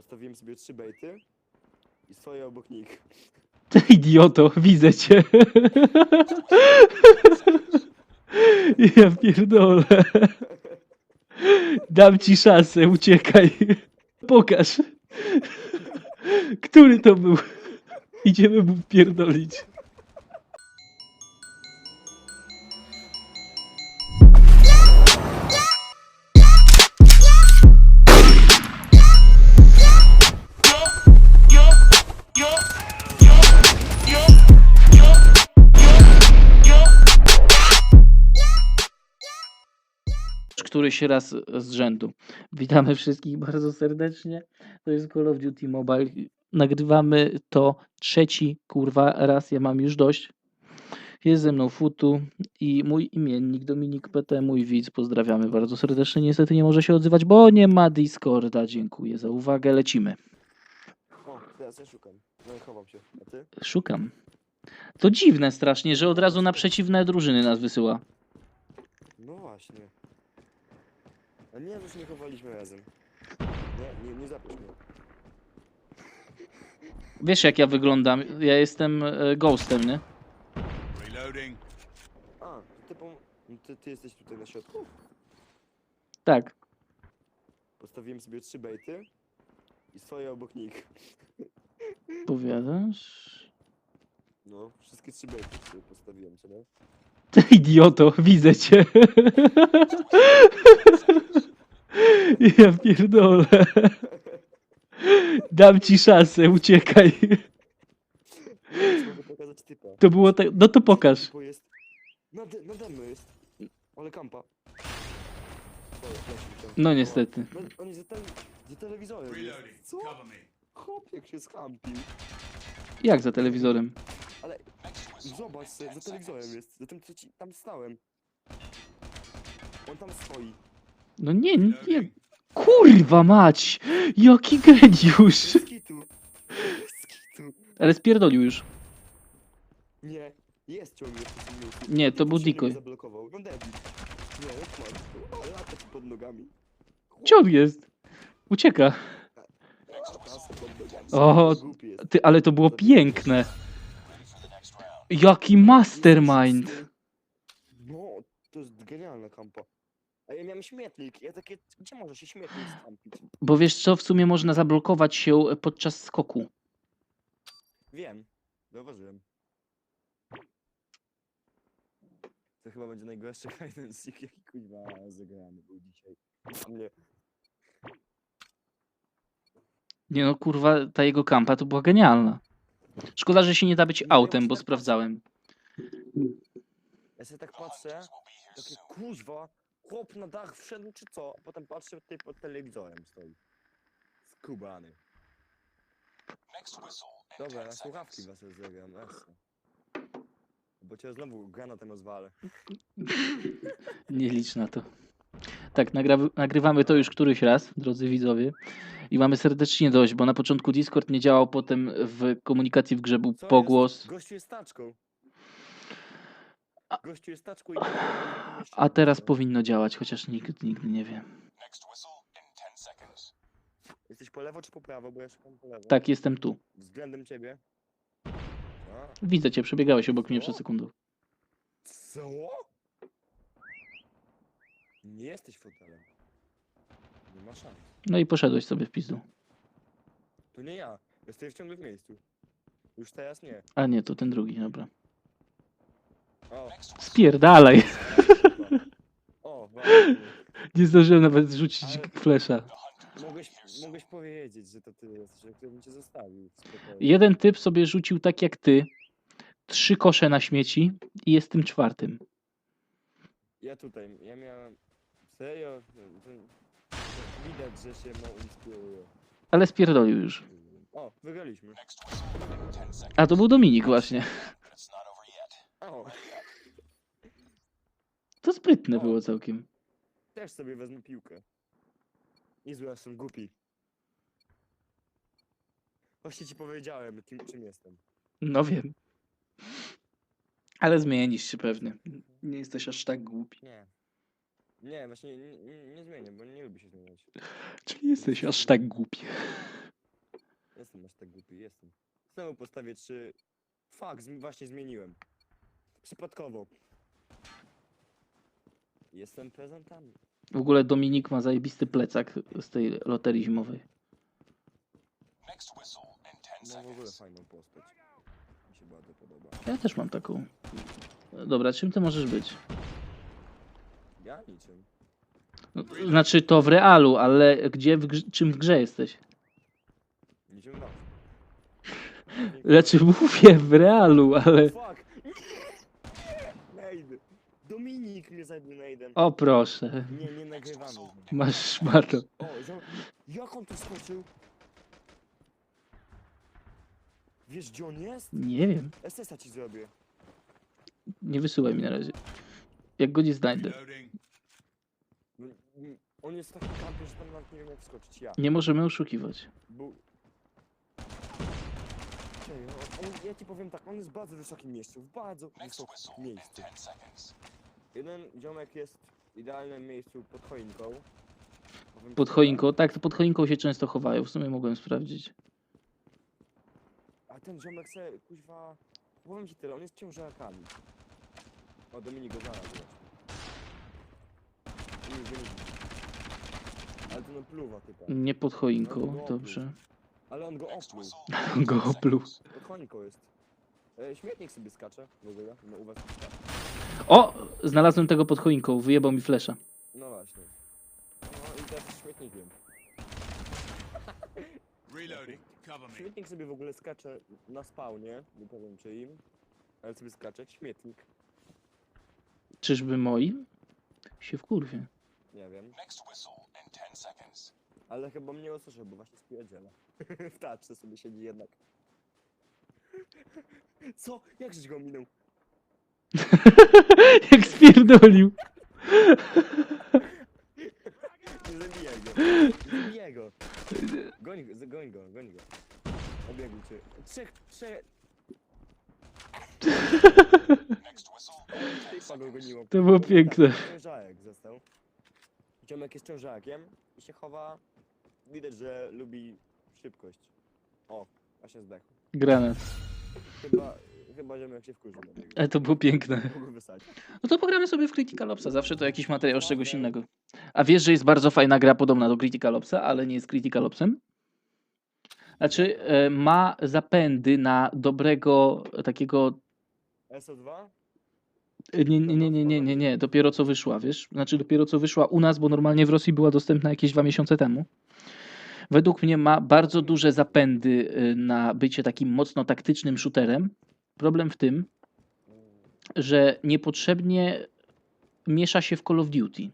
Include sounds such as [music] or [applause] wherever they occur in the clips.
Postawiłem sobie trzy bejty i swoje obok nich. Ty [laughs] idioto, widzę cię. [laughs] Ja pierdolę. Dam ci szansę, uciekaj. Pokaż. Który to był? Idziemy mu pierdolić. Któryś raz z rzędu. Witamy wszystkich bardzo serdecznie. To jest Call of Duty Mobile. Nagrywamy to trzeci kurwa raz. Ja mam już dość. Jest ze mną Futu i mój imiennik Dominik PT, mój widz. Pozdrawiamy bardzo serdecznie. Niestety nie może się odzywać, bo nie ma Discorda. Dziękuję za uwagę. Lecimy. O, teraz ja szukam. No i chowam się. A ty? Szukam. To dziwne strasznie, że od razu na przeciwne drużyny nas wysyła. No właśnie. A nie, się nie chowaliśmy razem. Nie, nie, nie zapisz mnie. Wiesz jak ja wyglądam? Ja jestem e, ghostem, nie? Reloading. A, to ty, pom- ty, ty jesteś tutaj na środku? Tak. Postawiłem sobie trzy bejty i swoje obok nich. Powiadasz? No, wszystkie trzy bejty sobie postawiłem, co nie? Ty idioto, widzę cię. [laughs] [laughs] Ja pierdolę. Dam ci szansę, uciekaj. Nie, ci mogę pokazać typa. To było tak. No to pokaż. Typo jest... Nade, nade mną jest. Ale kampa. Się. No niestety. No, on jest za, tele, za telewizorem. Reloading. Jest. Co? Cover me. Chłop jak się skampił. Jak za telewizorem? Zobacz, se, za telewizorem jest. Za tym, co ci tam stałem. On tam stoi. No nie, nie. Kurwa mać! Jaki geniusz! Bez kitu. Bez kitu. Ale spierdolił już. Nie, jest ciągle. Nie, to był decoy. zablokował. No debil. Nie, jak masz. Lata ci pod nogami. Gdzie on jest? Ucieka. O. Ty, ale to było piękne. Jaki mastermind. No, to jest genialna kampa. A ja miałem śmietnik. Ja takie, gdzie może się śmietnik skampić? Bo wiesz co, w sumie można zablokować się podczas skoku. Wiem, zauważyłem. To chyba będzie najgorszy [laughs] hide seek, jaki kuźwa zagrany był dzisiaj. Dla mnie. Nie no, kurwa, ta jego kampa to była genialna. Szkoda, że się nie da być autem, bo sprawdzałem. Ja sobie tak patrzę, takie kuźwa, chłop na dach wszedł czy co? A potem patrzę, tutaj pod telewizorem stoi. Skubany. Dobra, na słuchawki was zagram, jasne. Bo cię znowu granatem rozwalę. [laughs] Nie licz na to. Tak, nagra- nagrywamy to już któryś raz, drodzy widzowie. I mamy serdecznie dość, bo na początku Discord nie działał, potem w komunikacji w grze był Co pogłos. Jest? Gościu jest taczką. A- Gościu jest i teraz powinno działać, chociaż nikt nigdy nie wie. Jesteś po lewo czy po prawo? Bo ja szukam po lewo. Tak, jestem tu. Względem ciebie. A, Widzę cię, przebiegałeś obok mnie przed sekundą. co? Nie jesteś fotelem. Nie ma szans. No i poszedłeś sobie w pizdu. To nie ja. Stoję ciągle w miejscu. Już teraz nie. A nie, to ten drugi, dobra. Spierdalaj! o, właśnie. Nie zdążyłem nawet zrzucić Ale- flesza. Mogłeś, mogłeś powiedzieć, że to ty jesteś, że bym cię zostawił. spokojnie. Jeden typ sobie rzucił tak jak ty, trzy kosze na śmieci i jest tym czwartym. Ja tutaj, ja miałem... Serio? To- to Widać, że się mało inspiruje. Ale spierdolił już. O, wygraliśmy. A to był Dominik właśnie. O, To sprytne O. było całkiem. też sobie wezmę piłkę. Nie zły, jestem głupi. Właśnie ci powiedziałem, kim, czym jestem. No wiem. Ale zmienisz się pewnie. Nie jesteś aż tak głupi. Nie. Nie, właśnie nie, nie, nie zmienię, bo nie lubię się zmieniać. Czyli jesteś aż tak głupi. Jestem aż tak głupi, jestem. Znowu postawię trzy... Fuck, zmi- właśnie zmieniłem. Przypadkowo. Jestem prezentami. W ogóle Dominik ma zajebisty plecak z tej loterii zimowej. No w ogóle fajną postać. Mi się bardzo podoba. Ja też mam taką. Dobra, czym ty możesz być? Ja niczym. No, znaczy to w realu, ale gdzie, w grze, czym w grze jesteś? Niczym was. [laughs] Znaczy mówię w realu, ale... Fuck! Nade! Dominik mnie zabił nade'em. O proszę, Nie, nie nagrywamy. masz szmato. O, zio- jak on tu skoczył? Wiesz gdzie on jest? Nie wiem, SS-a ci zrobię. nie wysyłaj mi na razie. Jak go nie znajdę. Reloading. No, mm, On jest taki że tam nawet nie wiem jak skoczyć. Ja. Nie możemy oszukiwać. Był... Czekaj, on, on, ja ci powiem tak, on jest w bardzo wysokim miejscu, w bardzo wysokim miejscu. Jeden ziomek jest w idealnym miejscu pod choinką. Powiem Pod ci choinką, tak, to pod choinką się często chowają, w sumie mogłem sprawdzić. A ten ziomek se, kuźwa... Powiem ci tyle, on jest ciężarkami. O, Dominik go znalazł właśnie. Nie. Ale ten typa. Nie pod choinką, dobrze. Ale on go opluł. [laughs] Go opluł. Pod choinką jest. E, śmietnik sobie skacze w ogóle. No u was skacze. O! Znalazłem tego pod choinką, wyjebał mi flesza. No właśnie. No i teraz z śmietnikiem. [laughs] Reloading. Cover me. Śmietnik sobie w ogóle skacze na spawnie, nie powiem czy im, ale sobie skacze jak śmietnik. Czyżby moim? Się w kurwie. Nie wiem. Ale chyba mnie usłyszał, bo właśnie spierdziela. [laughs] w taczce sobie siedzi jednak. [laughs] Co? Jak żeś go minął? [laughs] Jak spierdolił. Nie zabijaj go. Nie zabijaj go. Goń go, goń go, goń go. Obiegł cię. Trzech, trzech. Typa go goniło. To było piękne. Ciężarek został. Ziomek jest ciężarkiem i się chowa. Widać, że lubi szybkość. O, właśnie zdechł. Granat. Chyba, chyba ziomek się wkurzył. Ale to było piękne. [laughs] No to pogramy sobie w Critical Opsa, zawsze to jakiś materiał z czegoś innego. A wiesz, że jest bardzo fajna gra podobna do Critical Opsa, ale nie jest Critical Opsem? Znaczy, e, ma zapędy na dobrego takiego SO2? Nie, nie, nie, nie, nie, nie, nie, dopiero co wyszła, wiesz? Znaczy dopiero co wyszła u nas, bo normalnie w Rosji była dostępna jakieś dwa miesiące temu. Według mnie ma bardzo duże zapędy y, na bycie takim mocno taktycznym shooterem. Problem w tym, że niepotrzebnie miesza się w Call of Duty,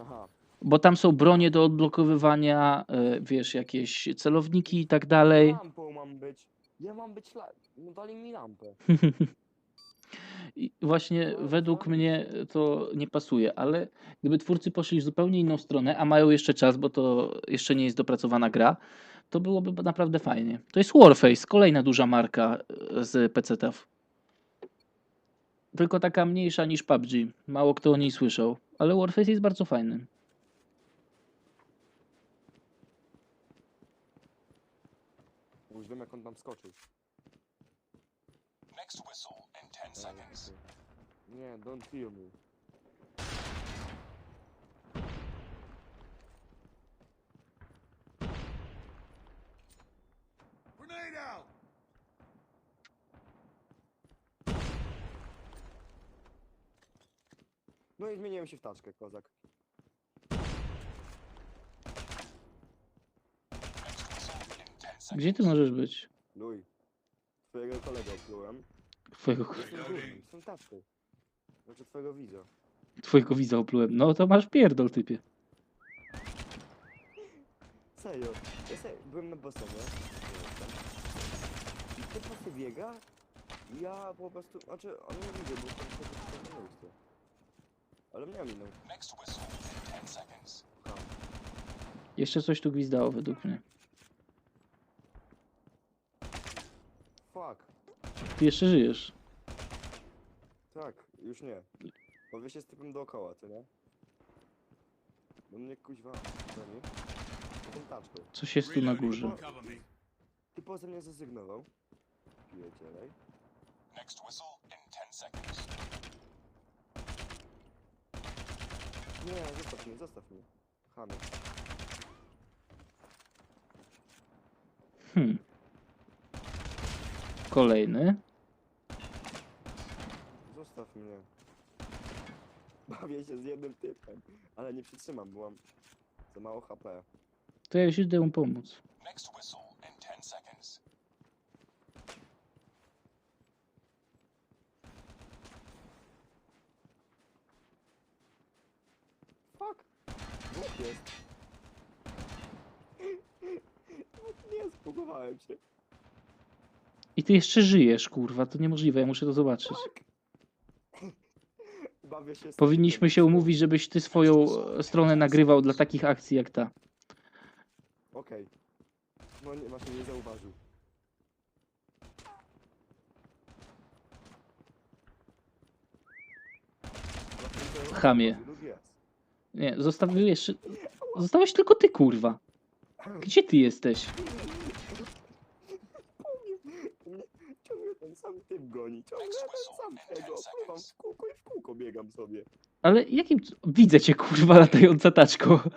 Aha. bo tam są bronie do odblokowywania, y, wiesz, jakieś celowniki i tak dalej. Lampą mam być. Ja mam być la... No dali mi lampę. [laughs] I właśnie No, według to- mnie to nie pasuje, ale gdyby twórcy poszli w zupełnie inną stronę, a mają jeszcze czas, bo to jeszcze nie jest dopracowana gra, to byłoby naprawdę fajnie. To jest Warface, kolejna duża marka e, z PC-tów. Tylko taka mniejsza niż PUBG. Mało kto o niej słyszał, ale Warface jest bardzo fajny. Już wiem jak on tam skoczył. Nie, don't kill me. Grenade out. No i zmieniłem się w taczkę, kozak. Gdzie ty możesz być? Luj. Twojego kolegę oplułem. Twojego, Jestem górnym, jestem taczką. Znaczy twojego widza. twojego widza oplułem. No to masz pierdol, typie. Serio. Ja se, byłem na basenie. Po prostu biega. Ja po prostu, znaczy on nie widzę, bo tam sobie w tym miejscu. Ale mnie minął. Jeszcze coś tu gwizdało według mnie. Fuck. Ty jeszcze żyjesz. Tak, już nie. Bo wy się z typem dookoła, ty nie? Bo mnie kuźwa goni. Tą taczką. Coś jest tu na górze. Ty poza mnie zrezygnował. Pierdzielej. Next whistle in 10 seconds. Nie, zostaw mnie, zostaw mnie. Chamy. Hmm. Kolejny. Zostaw mnie. Bawię się z jednym typem, ale nie przytrzymam, bo mam za mało HP. To ja już idę mu pomóc. Next whistle in 10 seconds. Fuck! Dwóch jest. [laughs] Nie, spugowałem się. I ty jeszcze żyjesz, kurwa, to niemożliwe, ja muszę to zobaczyć. [laughs] Bawię się z Powinniśmy się umówić, żebyś ty swoją e, stronę nagrywał dla takich akcji jak ta. Okej. No nie, właśnie nie zauważył. Chamie. Nie, zostawił jeszcze... Zostałeś tylko ty, kurwa. Gdzie ty jesteś? Ciągle ten sam typ goni, ciągle ten sam tego, pływam w kółko i w kółko biegam sobie. Ale jakim... Widzę cię, kurwa, latająca taczko. [laughs]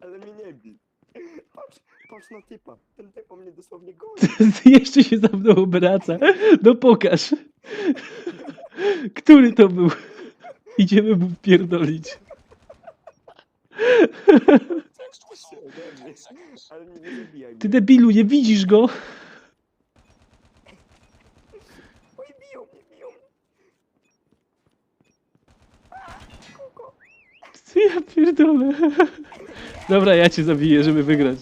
Ale mnie nie bij. Patrz, patrz na typa, ten typ o mnie dosłownie goni. [laughs] jeszcze się za mną obraca. No pokaż. [laughs] Który to był? Idziemy mu pierdolić. Next się whistle ode in mnie. 10 seconds. Ale mnie nie zabijaj Ty debilu, nie widzisz go? Oj, biją mnie, biją mnie. Kółko. Ty ja pierdolę. Dobra, ja cię zabiję, żeby wygrać.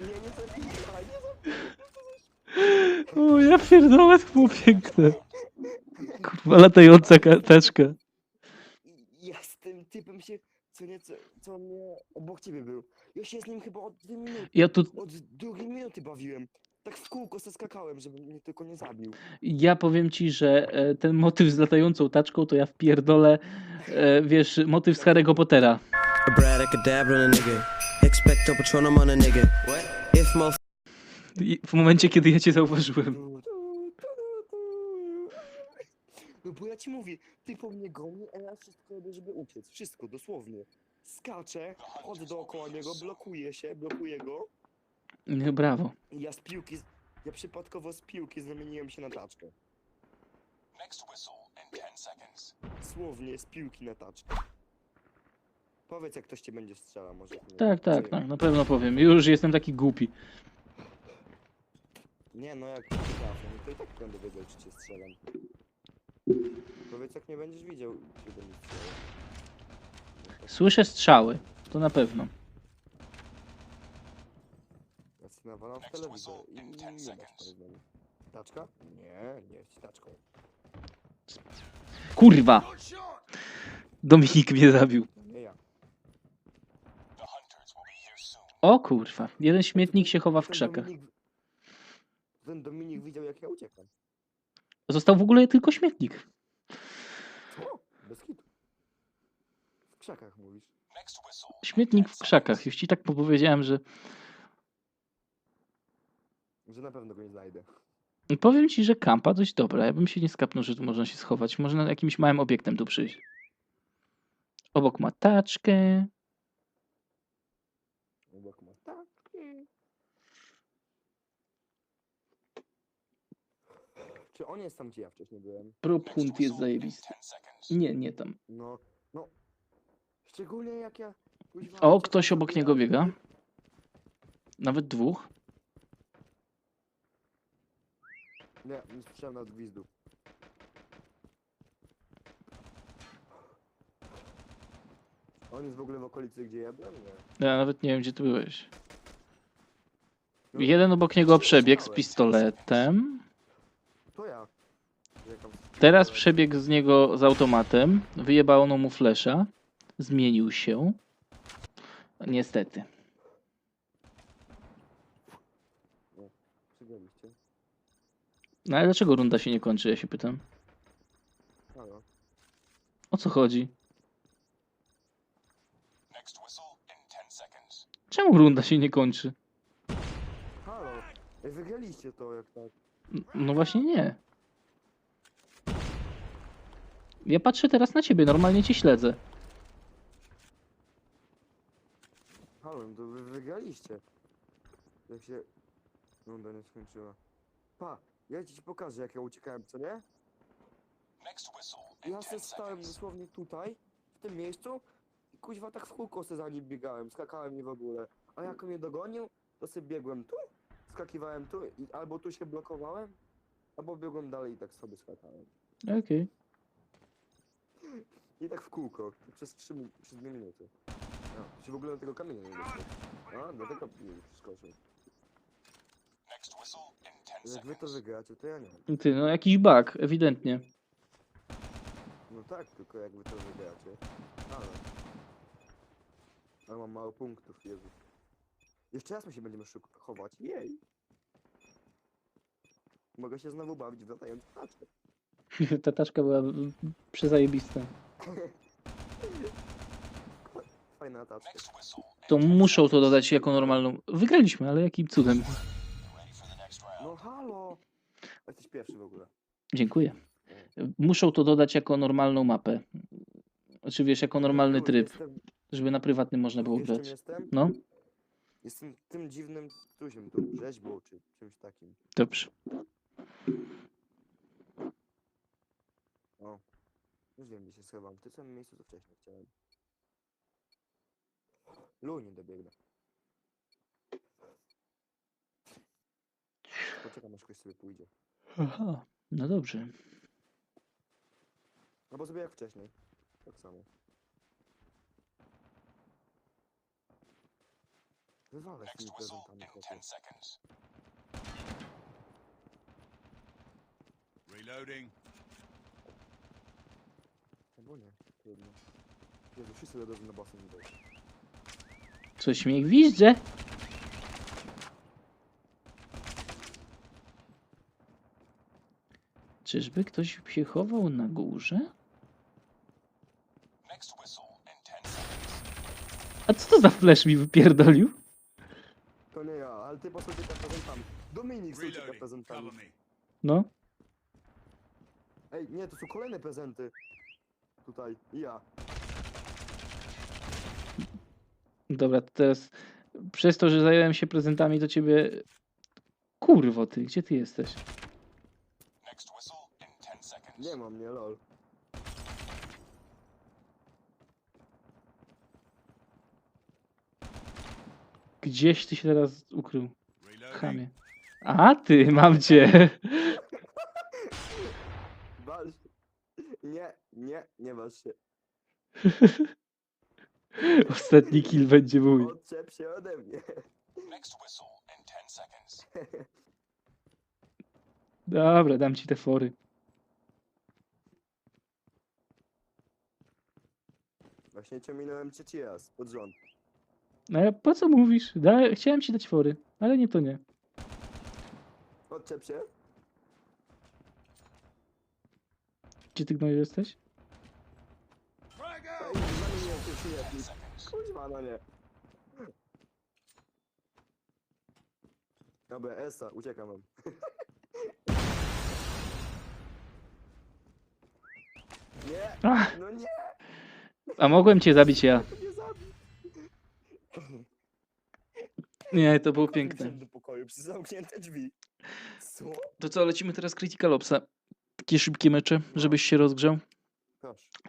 Nie, nie zabijaj, nie zabijaj. O, ja pierdolę, to było piękne. Kurwa, latająca karteczka. Typem się, co nieco, co mnie obok ciebie był. Ja się z nim chyba od dwie minuty, Ja tu, od drugiej minuty bawiłem. Tak w kółko se skakałem, żeby mnie tylko nie zabił. ja powiem ci, że e, ten motyw z latającą taczką to ja wpierdolę, e, wiesz, motyw z Harry'ego Pottera. Abracadabra on a nigga. Expecto Patronum on a nigga. What? If mo I w momencie, kiedy ja cię zauważyłem. No bo ja ci mówię, ty po mnie goni, a ja wszystko robię, żeby uciec. Wszystko, dosłownie. Skaczę, chodzę dookoła niego, blokuję się, blokuję go. Nie, brawo. Ja z piłki, z- ja przypadkowo z piłki zamieniłem się na taczkę. Next whistle in 10 seconds. Słownie z piłki na taczkę. Powiedz jak ktoś cię będzie strzelał, może. nie- Tak, tak, czy- tak, na pewno powiem. Już jestem taki głupi. Nie no jak trafię, no to i tak będę wiedział czy cię strzelam. Powiedz jak nie będziesz widział, czy będę strzelał. Słyszę strzały, to na pewno. Ja się nawalam w telewizor i nie 10 dasz seconds. tego z nami. Taczka? Nie, nie jest taczką. Kurwa! Dominik mnie zabił. Nie ja. O kurwa, jeden śmietnik się chowa w Ten krzakach. Dominik, ten Dominik widział jak ja uciekam. Został w ogóle tylko śmietnik. O, bez hitu. W krzakach mówisz. Śmietnik 10 w krzakach. Już ci tak powiedziałem, że... Że na pewno go nie znajdę. Powiem ci, że kampa dość dobra. Ja bym się nie skapnął, że tu można się schować. Można jakimś małym obiektem tu przyjść. Obok ma taczkę. Obok ma tak. Czy on jest tam, gdzie ja wcześniej byłem? Prop hunt jest zajebisty. 10 seconds. Nie, nie tam. No, no. Szczególnie jak ja... kuźwa, O, ktoś obok niego biega. Nawet dwóch. Nie, nie słyszałem nawet gwizdu. On jest w ogóle w okolicy, gdzie ja byłem? Nie. Ja nawet nie wiem, gdzie ty byłeś. No, Jeden obok niego przebiegł z pistoletem. Teraz przebiegł z niego z automatem. Wyjebało mu flesza. Zmienił się. Niestety. No ale dlaczego runda się nie kończy, ja się pytam. O co chodzi? Next whistle in 10 seconds. Czemu runda się nie kończy? Halo. Wygraliście to jak tak. No właśnie nie. Ja patrzę teraz na ciebie, normalnie cię śledzę. No to wy wygraliście. Jak się runda nie skończyła. Pa, ja ci pokażę jak ja uciekałem, co nie? Next whistle in Ja 10 se stałem dosłownie tutaj, w tym miejscu i kuźwa tak w kółko se za nim biegałem, skakałem i w ogóle. A jak mnie dogonił, to sobie biegłem tu, skakiwałem tu i albo tu się blokowałem, albo biegłem dalej i tak sobie skakałem. Okej. I tak w kółko, przez 3 mi- przez 2 minuty. No, się w ogóle na tego kamienia nie dostał. A, dlatego mi przeskoczył. Next whistle in 10 Jak wy to wygracie, to ja nie. Ty, no jakiś bug, ewidentnie. No tak, tylko jak wy to wygracie. Ale. Ale mam mało punktów, Jezu. Jeszcze raz my się będziemy szuk chować. Jej! Mogę się znowu bawić w latający taczkę. [laughs] Ta taczka była przezajebista. Fajna taczka. To 10 muszą to dodać jako normalną. Wygraliśmy, ale jakim cudem. No halo! Jesteś pierwszy w ogóle. Dziękuję. Muszą to dodać jako normalną mapę. Czy wiesz, jako normalny tryb, Jestem, żeby na prywatnym można było wiesz, czym grać. jestem? No, Jestem tym dziwnym tusiem tu, rzeźbą czy czymś takim. dobrze. O. Już wiem, gdzie się schowam. W tym samym miejscu, co wcześniej chciałem. Lu, nie dobiegnę. Poczekam, aż ktoś sobie pójdzie. Aha, no dobrze. Albo sobie jak wcześniej. Tak samo. Wywalę z tymi Next whistle prezentami, in chłopie. 10 seconds. Reloading. Albo nie, trudno. Jezu, wszyscy razu na basen idą. Coś mnie gwizdże. Czyżby ktoś się chował na górze? Next whistle in 10 seconds. A co to za flash mi wypierdolił? To nie ja, ale ty po sobie prezentami. Dominik ucieka Reloading. prezentami. No, Ej, nie, to są kolejne prezenty. Tutaj, i ja. dobra, to teraz przez to, że zająłem się prezentami do ciebie... Kurwo ty, gdzie ty jesteś? Next whistle in 10 seconds. Nie mam mnie, lol. Gdzieś ty się teraz ukrył, chamie. A ty, mam cię. [laughs] Wal się. Nie, nie, nie waż się. [laughs] Ostatni kill będzie mój. Odczep się ode mnie. Next whistle in 10 seconds. [laughs] Dobra, dam ci te fory. Właśnie cię minąłem trzeci raz, pod rząd. No ja po co mówisz? Da, chciałem ci dać fory, ale nie to nie. Odczep się. Gdzie ty gnoju jesteś? Frag Ej, out. zamieniłem się w 10 przyjaciół. seconds. Kuźwa, no nie. Dobra, Esa, uciekam wam. [laughs] Nie, Ach, no nie, a mogłem cię zabić ja. [laughs] nie zabij. Nie, to było Wszedł piękne. do pokoju przez zamknięte drzwi. Co? To co, lecimy teraz Critical Opsa. Takie szybkie mecze, żebyś się rozgrzał.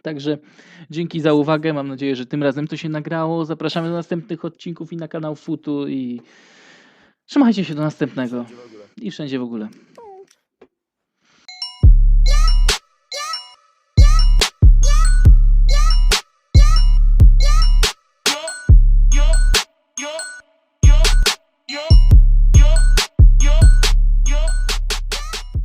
Także dzięki za uwagę. Mam nadzieję, że tym razem to się nagrało. Zapraszamy do następnych odcinków i na kanał Futu i trzymajcie się do następnego i wszędzie w ogóle.